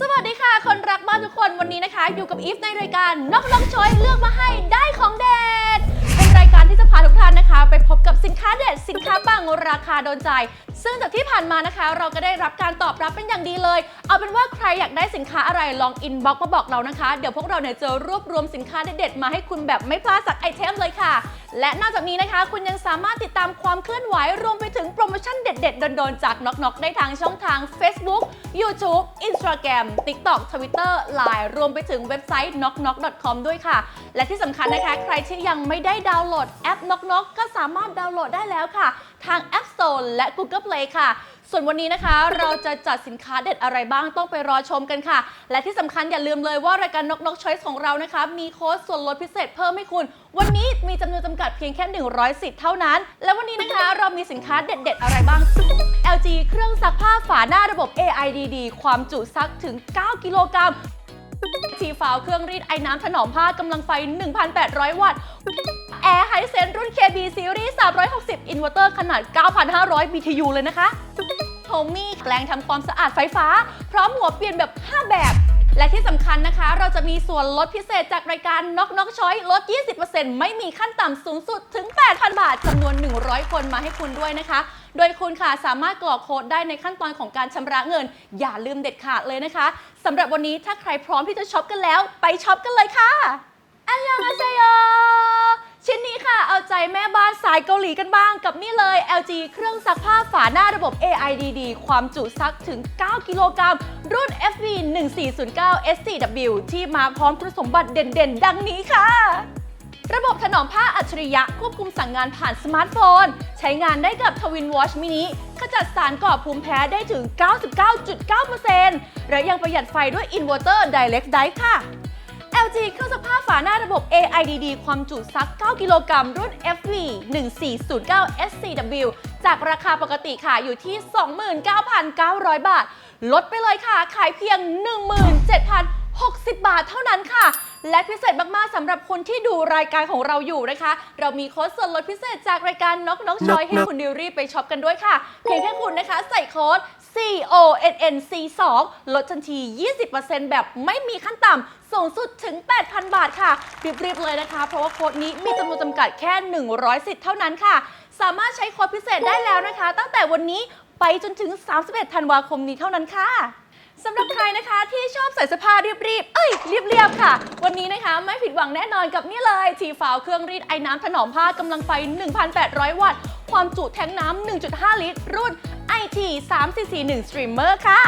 สวัสดีค่ะ คนรักบ้านทุกคนวันนี้นะคะ อยู่กับอีฟในรายการนอกน้องชอยเลือกมาให้ได้ของเด็ดเป็นรายการที่จะพาทุกท่านนะคะ ไปพบกับสินค้าเด็ดสินค้าปังราคาโดนใจ ซึ่งจากที่ผ่านมานะคะ เราก็ได้รับการตอบรับเป็นอย่างดีเลย เอาเป็นว่าใครอยากได้สินค้าอะไรลองอินบ็อกมาบอกเรานะคะ เดี๋ยวพวกเราเนี่ยจะรวบรวมสินค้าเด็ดๆมาให้คุณแบบไม่พลาดสักไอเทมเลยค่ะ และนอกจากนี้นะคะ คุณยังสามารถติดตามความเคลื่อนไหวรวมไปถึงโปรโมชั่นเด็ด ๆ โดนๆ จากน็อกนอกได้ทางช่องทาง Facebook YouTube Instagram TikTok Twitter Line รวมไปถึงเว็บไซต์ knocknock.com ด้วยค่ะ และที่สำคัญนะคะ ใครที่ยังไม่ได้ดาวน์โหลดแอป Knock Knock ก็สามารถดาวน์โหลดได้แล้วค่ะ ทาง App Store และ Google Play ค่ะ ส่วนวันนี้นะคะ เราจะจัดสินค้าเด็ดอะไรบ้างต้องไปรอชมกันค่ะ และที่สำคัญอย่าลืมเลยว่ารายการนกนกช้อยส์ของเรานะคะ มีโค้ดส่วนลดพิเศษเพิ่มให้คุณ วันนี้มีจำนวนจำกัดเพียงแค่ 100 สิทธิ์เท่านั้น และวันนี้นะคะเรามีสินค้าเด็ด ๆ อะไรบ้าง LG เครื่องซักผ้าฝาหน้าระบบ AIDD ความจุซักถึง 9 กิโลกรัมทีฟาวเครื่องรีดไอ้น้ำถนอมผ้ากำลังไฟ 1,800 วัตต์ แอร์ไฮเซนรุ่น KB Series 360อินเวอร์เตอร์ขนาด 9,500 BTU เลยนะคะโทมี่แปลงทำความสะอาดไฟฟ้า พร้อมหัวเปลี่ยนแบบ 5 แบบ และที่สำคัญนะคะ เราจะมีส่วนลดพิเศษจากรายการน็อกน็อกช้อยลด 20%ไม่มีขั้นต่ำสูงสุดถึง 8,000 บาทจำนวน 100 คนมาให้คุณด้วยนะคะ โดยคุณค่ะสามารถกรอกโค้ดได้ในขั้นตอนของการชำระเงิน อย่าลืมเด็ดขาดเลยนะคะสำหรับวันนี้ถ้าใครพร้อมที่จะช็อปกันแล้ว ไปช็อปกันเลยค่ะอันยองอาเซโย ชิ้นนี้ค่ะ เอาใจแม่บ้านสายเกาหลีกันบ้างกับนี่เลย LG เครื่องซักผ้าฝาหน้าระบบ AIDD ความจุซักถึง 9 กิโลกรัม รุ่น FV 1409 SCW ที่มาพร้อมคุณสมบัติเด่นๆ ดังนี้ค่ะ ระบบถนอมผ้าอัจฉริยะควบคุมสั่งงานผ่านสมาร์ทโฟน ใช้งานได้กับ Twin Watch Mini ขจัดสารก่อภูมิแพ้ได้ถึง 99.9%และยังประหยัดไฟด้วยอินเวอร์เตอร์ Direct Drive ค่ะ LG เครื่องซักผ้าฝาหน้าระบบ AIDD ความจุซัก 9 กิโลกรัมรุ่น FV 1409 SCW จากราคาปกติค่ะอยู่ที่ 29,900 บาท ลดไปเลยค่ะ ขายเพียง 17,060 บาทเท่านั้นค่ะ และพิเศษมากๆสำหรับคนที่ดูรายการของเราอยู่นะคะ เรามีโค้ดส่วนลดพิเศษจากรายการน็อกน็อกชอยให้คุณดิวรีไปช็อปกันด้วยค่ะเพียงแค่คุณนะคะใส่โค้ด C O N N C 2ลดทันที 20%แบบไม่มีขั้นต่ำ สูงสุดถึง 8,000 บาทค่ะ รีบๆเลยนะคะ เพราะว่าโค้ดนี้มีจำนวนจำกัดแค่ 100 สิทธิ์เท่านั้นค่ะ สามารถใช้โค้ดพิเศษได้แล้วนะคะ ตั้งแต่วันนี้ไปจนถึง 31 ธันวาคมนี้เท่านั้นค่ะ สำหรับใครนะคะที่ชอบใส่เสื้อผ้ารีบๆ เอ้ยเรียบๆ ค่ะ วันนี้นะคะไม่ผิดหวังแน่นอนกับนี่เลยทีฟาวเครื่องรีดไอ้น้ำถนอมผ้ากำลังไฟ 1,800 วัตต์ ความจุแทงน้ำ 1.5 ลิตร รุ่น IT 3441 Streamer ค่ะ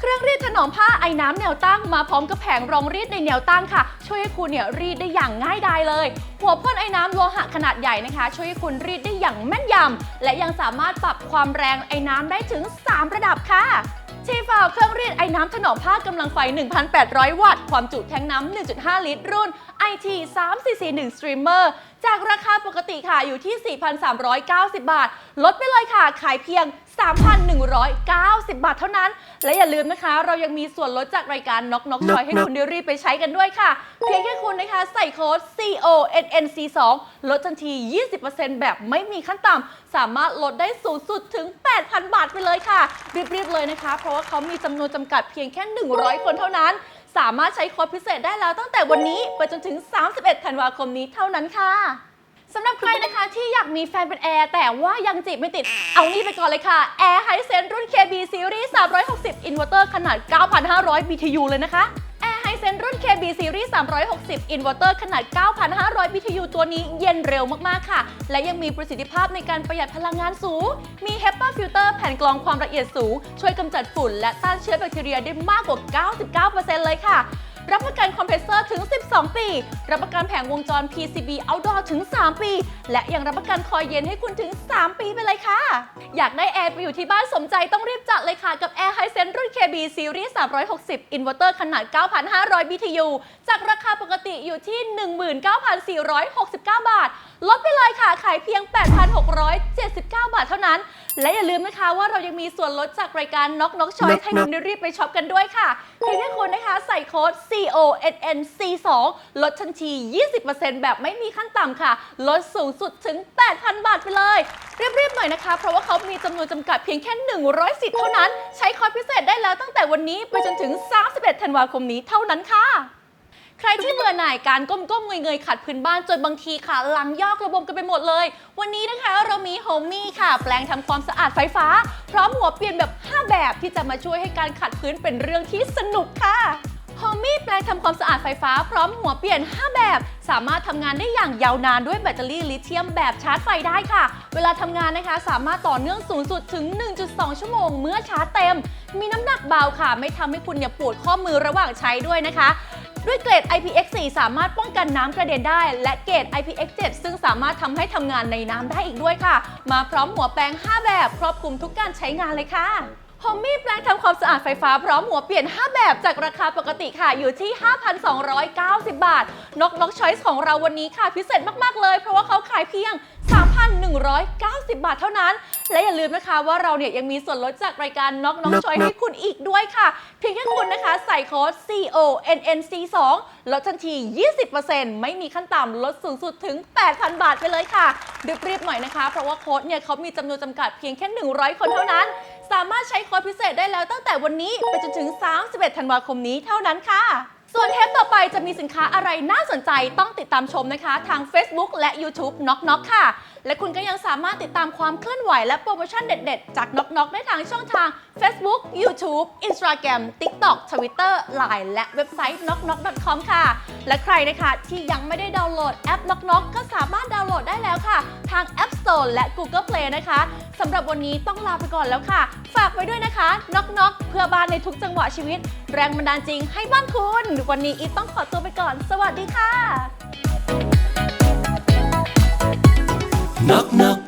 เครื่องรีดถนอมผ้าไอ้น้ำแนวตั้งมาพร้อมกับแผงรองรีดในแนวตั้งค่ะ ช่วยให้คุณเนี่ยรีดได้อย่างง่ายดายเลย หัวพ่นไอ้น้ำโลหะขนาดใหญ่นะคะ ช่วยให้คุณรีดได้อย่างแม่นยำและยังสามารถปรับความแรงไอ้น้ำได้ถึง 3 ระดับค่ะ ชีฟาวเครื่องรีดไอ้น้ำถนอมผ้ากำลังไฟ 1,800 วัตต์ ความจุแทงน้ำ 1.5 ลิตร รุ่น IT 3441 Streamer จากราคาปกติค่ะอยู่ที่ 4,390 บาท ลดไปเลยค่ะ ขายเพียง 3,190 บาทเท่านั้น และอย่าลืมนะคะ เรายังมีส่วนลดจากรายการน็อกน็อกชอยให้คุณได้รีบไปใช้กันด้วยค่ะ เพียงแค่คุณนะคะ ใส่โค้ด CONNC 2ลดทันที 20%แบบไม่มีขั้นต่ำสามารถลดได้สูงสุดถึง 8,000 บาทไปเลยค่ะ รีบๆเลยนะคะ เพราะว่าเขามีจำนวนจำกัดเพียงแค่ 100 คนเท่านั้น สามารถใช้โค้ดพิเศษได้แล้วตั้งแต่วันนี้ไปจนถึง 31 ธันวาคมนี้เท่านั้นค่ะ สำหรับใครนะคะที่อยากมีแฟนเป็นแอร์แต่ว่ายังจีบไม่ติด เอานี่ไปก่อนเลยค่ะ Air Hisense รุ่น KB Series 360อินเวอร์เตอร์ขนาด 9,500 BTU เลยนะคะ Air Hisense รุ่น KB Series 360อินเวอร์เตอร์ขนาด 9,500 BTU ตัวนี้เย็นเร็วมาก ๆ ค่ะ และยังมีประสิทธิภาพในการประหยัดพลังงานสูง มี HEPA filter แผ่นกรองความละเอียดสูง ช่วยกำจัดฝุ่น และต้านเชื้อแบคทีเรียได้มากกว่า 99%เลยค่ะ รับประกันคอมเพรสเซอร์ถึง 12 ปี รับประกันแผงวงจร PCB Outdoor ถึง 3 ปี และยังรับประกันคอยเย็นให้คุณถึง 3 ปีไปเลยค่ะ อยากได้แอร์ไปอยู่ที่บ้านสมใจต้องรีบจัดเลยค่ะ กับ Air Hisense รุ่น KB Series 360อินเวอร์เตอร์ขนาด 9,500 BTU จากราคาปกติอยู่ที่ 19,469 บาท ลดไปเลยค่ะ ขายเพียง 8,679 บาทเท่านั้น และอย่าลืมนะคะว่าเรายังมีส่วนลดจากรายการน็อกน็อกชอยให้คุณได้รีบไปช็อปกันด้วยค่ะเพียงแค่คุณนะคะใส่โค้ด C CONN C2 ลดทันที 20%แบบไม่มีขั้นต่ำค่ะ ลดสูงสุดถึง 8,000 บาทไปเลย รีบๆหน่อยนะคะ เพราะว่าเขามีจำนวนจำกัดเพียงแค่ 100 สิทธิ์เท่านั้น ใช้คอร์สพิเศษได้แล้วตั้งแต่วันนี้ไปจนถึง 31 ธันวาคมนี้เท่านั้นค่ะใครที่เบื่อหน่ายการก้มๆเงยๆขัดพื้นบ้านจนบางทีขาหลังยอกระบมกันไปหมดเลย วันนี้นะคะเรามีโฮมี่ค่ะ แปลงทำความสะอาดไฟฟ้า พร้อมหัวเปลี่ยนแบบ 5 แบบที่จะมาช่วยให้การขัดพื้นเป็นเรื่องที่สนุกค่ะ โฮมี่แปลงทำความสะอาดไฟฟ้าพร้อมหัวเปลี่ยน 5 แบบ สามารถทำงานได้อย่างยาวนานด้วยแบตเตอรี่ลิเธียมแบบชาร์จไฟได้ค่ะ เวลาทำงานนะคะ สามารถต่อเนื่องสูงสุดถึง 1.2 ชั่วโมงเมื่อชาร์จเต็ม มีน้ำหนักเบาค่ะ ไม่ทำให้คุณเนี่ยปวดข้อมือระหว่างใช้ด้วยนะคะ ด้วยเกรด IPX4 สามารถป้องกันน้ำกระเด็นได้ และเกรด IPX7 ซึ่งสามารถทำให้ทำงานในน้ำได้อีกด้วยค่ะ มาพร้อมหัวแปรง5 แบบ ครอบคลุมทุกการใช้งานเลยค่ะ พอมมี่แปลงทำความสะอาดไฟฟ้าพร้อมหัวเปลี่ยน 5 แบบจากราคาปกติค่ะ อยู่ที่ 5,290 บาท นกนกช้อยส์ของเราวันนี้ค่ะ พิเศษมาก ๆ เลย เพราะว่าเขาขายเพียง 3,190 บาทเท่านั้น และอย่าลืมนะคะว่าเราเนี่ยยังมีส่วนลดจากรายการน็อกน้องน็อกชอยน็อกให้คุณอีกด้วยค่ะ เพียงแค่คุณนะคะ ใส่โค้ด CONNC2 ลดทันที 20%ไม่มีขั้นต่ำลดสูงสุดถึง 8,000 บาทไปเลยค่ะรีบๆหน่อยนะคะ เพราะว่าโค้ดเนี่ยเขามีจำนวนจำกัดเพียงแค่ 100 คนเท่านั้น สามารถใช้โค้ดพิเศษได้แล้วตั้งแต่วันนี้ไปจนถึง 31 ธันวาคมนี้เท่านั้นค่ะส่วนเทปต่อไปจะมีสินค้าอะไรน่าสนใจต้องติดตามชมนะคะ ทาง Facebook และ YouTube Knock Knock ค่ะ และคุณก็ยังสามารถติดตามความเคลื่อนไหวและโปรโมชั่นเด็ดๆ จาก Knock Knock ได้ทางช่องทาง Facebook YouTube Instagram TikTok Twitter Line และเว็บไซต์ knocknock.com ค่ะ และใครนะคะที่ยังไม่ได้ดาวน์โหลดแอป Knock Knock ก็สามารถดาวน์โหลดได้แล้วค่ะ ทาง App Store และ Google Play นะคะสำหรับวันนี้ต้องลาไปก่อนแล้วค่ะ ฝากไว้ด้วยนะคะ Knock Knock เพื่อบ้านในทุกจังหวะชีวิต แรงบันดาลจริงให้บ้านคุณ วันนี้อีทต้องขอตัวไปก่อน สวัสดีค่ะ knock knock